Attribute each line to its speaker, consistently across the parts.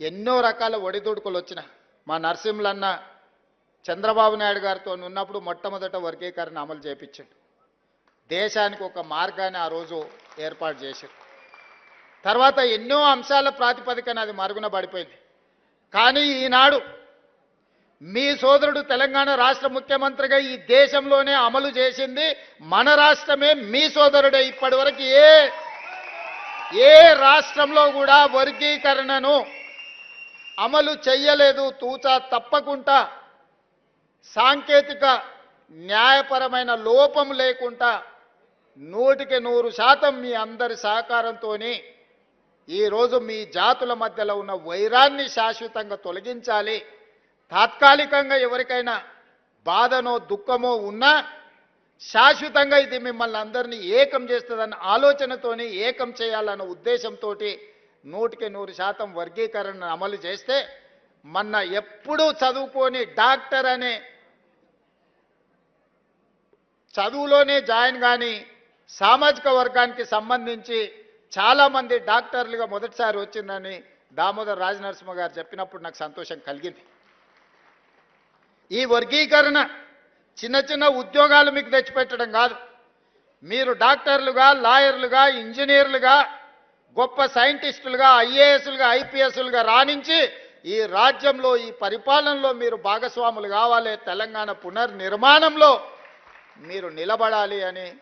Speaker 1: ఎన్నో రకాల ఒడిదుడుకులు వచ్చిన మా నరసింహులన్న చంద్రబాబు నాయుడు గారితో ఉన్నప్పుడు మొట్టమొదట వర్గీకరణ అమలు చేపించాడు. దేశానికి ఒక మార్గాన్ని ఆ రోజు ఏర్పాటు చేశారు తర్వాత ఎన్నో అంశాల ప్రాతిపదికన అది మరుగున పడిపోయింది. కానీ ఈనాడు మీ సోదరుడు తెలంగాణ రాష్ట్ర ముఖ్యమంత్రిగా ఈ దేశంలోనే అమలు చేసింది మన రాష్ట్రమే మీ సోదరుడే ఇప్పటి వరకు ఏ ఏ రాష్ట్రంలో కూడా వర్గీకరణను అమలు చెయ్యలేదు తూచా తప్పకుండా సాంకేతిక న్యాయపరమైన లోపం లేకుండా నూటికి నూరు శాతం మీ అందరి సహకారంతోని ఈరోజు మీ జాతుల మధ్యలో ఉన్న వైరాన్ని శాశ్వతంగా తొలగించాలి. తాత్కాలికంగా ఎవరికైనా బాధనో దుఃఖమో ఉన్నా శాశ్వతంగా ఇది మిమ్మల్ని అందరినీ ఏకం చేస్తుందన్న ఆలోచనతోని ఏకం చేయాలన్న ఉద్దేశంతో నూటికి నూరు శాతం వర్గీకరణ అమలు చేస్తే మొన్న ఎప్పుడూ చదువుకొని డాక్టర్ అనే చదువులోనే జాయిన్ కానీ సామాజిక వర్గానికి సంబంధించి చాలామంది డాక్టర్లుగా మొదటిసారి వచ్చిందని దామోదర్ రాజనరసింహ గారు చెప్పినప్పుడు నాకు సంతోషం కలిగింది. ఈ వర్గీకరణ చిన్న చిన్న ఉద్యోగాలు మీకు తెచ్చిపెట్టడం కాదు. మీరు డాక్టర్లుగా లాయర్లుగా ఇంజనీర్లుగా గొప్ప సైంటిస్టులుగా ఐఏఎస్లుగా ఐపీఎస్లుగా రాణించి ఈ రాజ్యంలో ఈ పరిపాలనలో మీరు భాగస్వాములు కావాలి. తెలంగాణ పునర్నిర్మాణంలో మీరు నిలబడాలి అని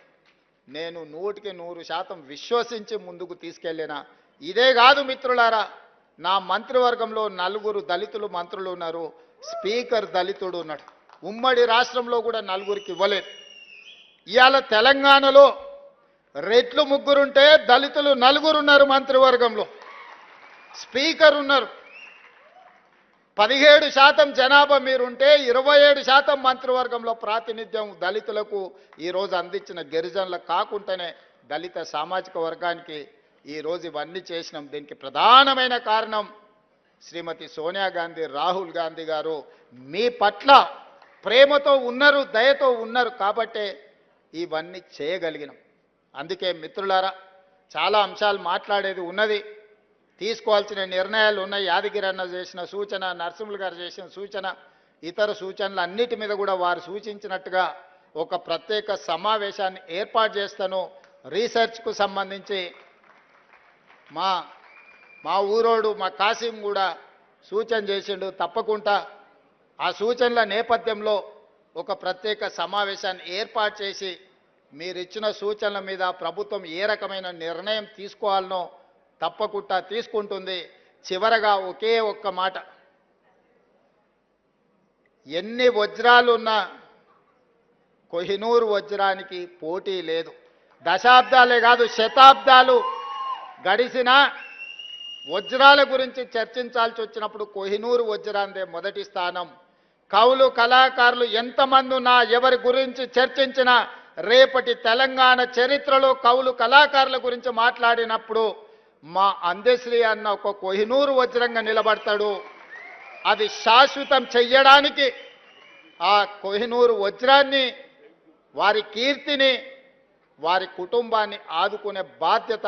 Speaker 1: నేను నూటికి నూరు శాతం విశ్వసించి ముందుకు తీసుకెళ్ళిన. ఇదే కాదు మిత్రులారా నా మంత్రివర్గంలో నలుగురు దళితులు మంత్రులు ఉన్నారు. స్పీకర్ దళితుడు ఉన్నాడు. ఉమ్మడి రాష్ట్రంలో కూడా నలుగురికి ఇవ్వలేదు. ఇవాళ తెలంగాణలో రెట్లు ముగ్గురుంటే దళితులు నలుగురు ఉన్నారు మంత్రివర్గంలో. స్పీకర్ ఉన్నారు. పదిహేడు శాతం జనాభా మీరుంటే ఇరవై ఏడు శాతం మంత్రివర్గంలో ప్రాతినిధ్యం దళితులకు ఈరోజు అందించిన గిరిజనులకు కాకుండానే దళిత సామాజిక వర్గానికి ఈరోజు ఇవన్నీ చేసినాం. దీనికి ప్రధానమైన కారణం శ్రీమతి సోనియా గాంధీ రాహుల్ గాంధీ గారు మీ పట్ల ప్రేమతో ఉన్నారు దయతో ఉన్నారు కాబట్టే ఇవన్నీ చేయగలిగినాం. అందుకే మిత్రులారా చాలా అంశాలు మాట్లాడేది ఉన్నది. తీసుకోవాల్సిన నిర్ణయాలు ఉన్నాయి. యాదగిరి అన్న చేసిన సూచన నరసింహులు గారు చేసిన సూచన ఇతర సూచనలు అన్నిటి మీద కూడా వారు సూచించినట్టుగా ఒక ప్రత్యేక సమావేశాన్ని ఏర్పాటు చేస్తాను. రీసెర్చ్కు సంబంధించి మా మా ఊరోడు మా కాసిం కూడా సూచన చేసిండు. తప్పకుండా ఆ సూచనల నేపథ్యంలో ఒక ప్రత్యేక సమావేశాన్ని ఏర్పాటు చేసి మీరిచ్చిన సూచనల మీద ప్రభుత్వం ఏ రకమైన నిర్ణయం తీసుకోవాలనో తప్పకుండా తీసుకుంటుంది. చివరగా ఒకే ఒక్క మాట. ఎన్ని వజ్రాలున్నా కొహినూరు వజ్రానికి పోటీ లేదు. దశాబ్దాలే కాదు శతాబ్దాలు గడిచిన వజ్రాల గురించి చర్చించాల్సి వచ్చినప్పుడు కోహినూరు వజ్రాందే మొదటి స్థానం. కవులు కళాకారులు ఎంతమంది ఉన్నా ఎవరి గురించి చర్చించినా రేపటి తెలంగాణ చరిత్రలో కవులు కళాకారుల గురించి మాట్లాడినప్పుడు మా అందశ్రీ అన్న ఒక కోహినూరు వజ్రంగా నిలబడతాడు. అది శాశ్వతం చెయ్యడానికి ఆ కొహినూరు వజ్రాన్ని వారి కీర్తిని వారి కుటుంబాన్ని ఆదుకునే బాధ్యత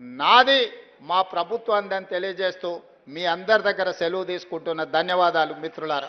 Speaker 1: నాది మా ప్రభుత్వం అందని తెలియజేస్తూ మీ అందరి దగ్గర సెలవు తీసుకుంటున్న ధన్యవాదాలు మిత్రులారా.